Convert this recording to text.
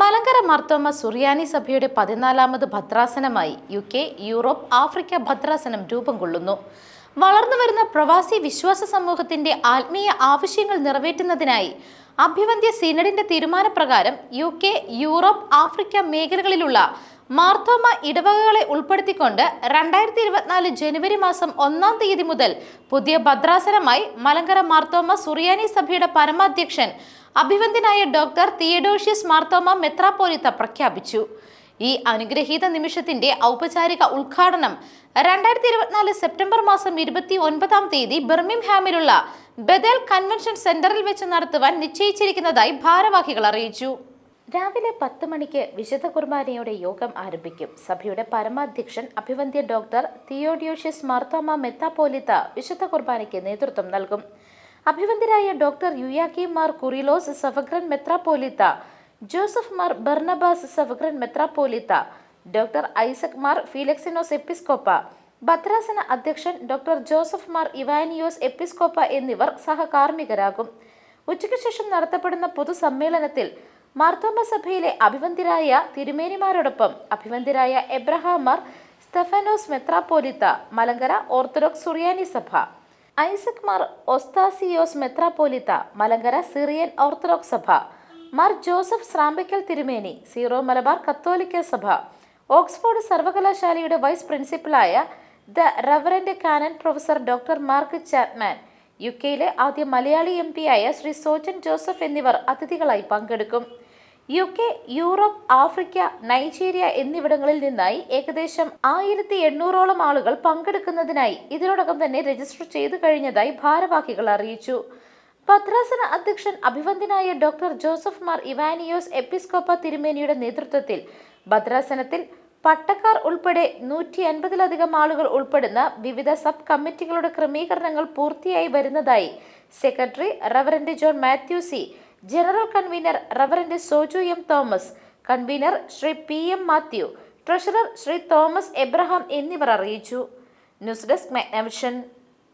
മലങ്കര മാർത്തോമ സുറിയാനി സഭയുടെ പതിനാലാമത് ഭദ്രാസനമായി യു കെ യൂറോപ്പ് ആഫ്രിക്ക ഭദ്രാസനം രൂപം കൊള്ളുന്നു. വളർന്നു വരുന്ന പ്രവാസി വിശ്വാസ സമൂഹത്തിന്റെ ആത്മീയ ആവശ്യങ്ങൾ നിറവേറ്റുന്നതിനായി അഭിവന്ധ്യ സിനഡിന്റെ തീരുമാനപ്രകാരം യു കെ യൂറോപ്പ് ആഫ്രിക്ക മേഖലകളിലുള്ള മാർത്തോമ ഇടവകകളെ ഉൾപ്പെടുത്തിക്കൊണ്ട് രണ്ടായിരത്തി ഇരുപത്തിനാല് ജനുവരി മാസം ഒന്നാം തീയതി മുതൽ പുതിയ ഭദ്രാസനമായി മലങ്കര മാർത്തോമ സുറിയാനി സഭയുടെ പരമാധ്യക്ഷൻ അഭിവന്ദ്യനായ ഡോക്ടർ തിയഡോഷ്യസ് മാർത്തോമ മെത്രാപോലിത്ത പ്രഖ്യാപിച്ചു. ഈ അനുഗ്രഹീത നിമിഷത്തിന്റെ ഔപചാരിക ഉദ്ഘാടനം രണ്ടായിരത്തി ഇരുപത്തിനാല് സെപ്റ്റംബർ മാസം ഇരുപത്തി ഒൻപതാം തീയതി ബെർമിംഹാമിലുള്ള ബദൽ കൺവെൻഷൻ സെന്ററിൽ വെച്ച് നടത്തുവാൻ നിശ്ചയിച്ചിരിക്കുന്നതായി ഭാരവാഹികൾ അറിയിച്ചു. രാവിലെ പത്ത് മണിക്ക് വിശുദ്ധ കുർബാനയുടെ യോഗം ആരംഭിക്കും. സഭയുടെ പരമാധ്യക്ഷൻ അഭിവന്ദ്യ ഡോക്ടർ തിയോഡിയോഷ്യസ് മാർത്തോമ മെത്താപോലിത്ത വിശുദ്ധ കുർബാനയ്ക്ക് നേതൃത്വം നൽകും. അഭിവന്ദ്യരായ ഡോക്ടർ യുയാക്കി മാർ കുറിലോസ് സഫഗ്രൻ മെത്രാപ്പോലിത്ത ജോസഫ് മാർ ബർണബാസ് സവഗ്രൻ മെത്രാപ്പോലിത്ത ഡോക്ടർ ഐസക് മാർ ഫീലക്സിനോസ് എപ്പിസ്കോപ്പ ഭദ്രാസന അധ്യക്ഷൻ ഡോക്ടർ ജോസഫ് മാർ ഇവാനിയോസ് എപ്പിസ്കോപ്പ എന്നിവർ സഹകാർമ്മികരാകും. ഉച്ചയ്ക്ക് ശേഷം നടത്തപ്പെടുന്ന പൊതുസമ്മേളനത്തിൽ മാർത്തോമ സഭയിലെ അഭിവന്തിരായ തിരുമേനിമാരോടൊപ്പം അഭിവന്തിരായ എബ്രഹാം മാർ സ്റ്റെഫനോസ് മെത്രാപ്പോലിത്ത മലങ്കര ഓർത്തഡോക്സ് സുറിയാനി സഭ. ഐസക് മാർ ഒസ്താസിയോസ് മെത്രാപ്പോലിത്ത മലങ്കര സിറിയൻ ഓർത്തഡോക്സ് സഭ. മാർ ജോസഫ് സ്രാമ്പിക്കൽ തിരുമേനി സീറോ മലബാർ കത്തോലിക്ക സഭ ഓക്സ്ഫോർഡ് സർവകലാശാലയുടെ vice പ്രിൻസിപ്പലായ the reverend canon professor doctor Mark Chapman U കെയിലെ ആദ്യ മലയാളി എം ആയ ശ്രീ സോജൻ ജോസഫ് എന്നിവർ അതിഥികളായി പങ്കെടുക്കും. U K Europe Africa Nigeria എന്നിവിടങ്ങളിൽ നിന്നായി ഏകദേശം ആയിരത്തി എണ്ണൂറോളം ആളുകൾ പങ്കെടുക്കുന്നതിനായി ഇതിനോടകം തന്നെ രജിസ്റ്റർ ചെയ്തു കഴിഞ്ഞതായി ഭാരവാഹികൾ അറിയിച്ചു. ഭദ്രാസന അധ്യക്ഷൻ അഭിവന്ദ്യനായ ഡോക്ടർ ജോസഫ് മാർ ഇവാനിയോസ് എപ്പിസ്കോപ്പ തിരുമേനിയുടെ നേതൃത്വത്തിൽ ഭദ്രാസനത്തിൽ പട്ടക്കാർ ഉൾപ്പെടെ നൂറ്റി അൻപതിലധികം ആളുകൾ ഉൾപ്പെടുന്ന വിവിധ സബ് കമ്മിറ്റികളുടെ ക്രമീകരണങ്ങൾ പൂർത്തിയായി വരുന്നതായി secretary reverend John Mathew C general convener reverend Soju M Thomas convener Shri P M Mathew treasurer Shri Thomas Abraham എന്നിവർ അറിയിച്ചു. News desk Magnavision.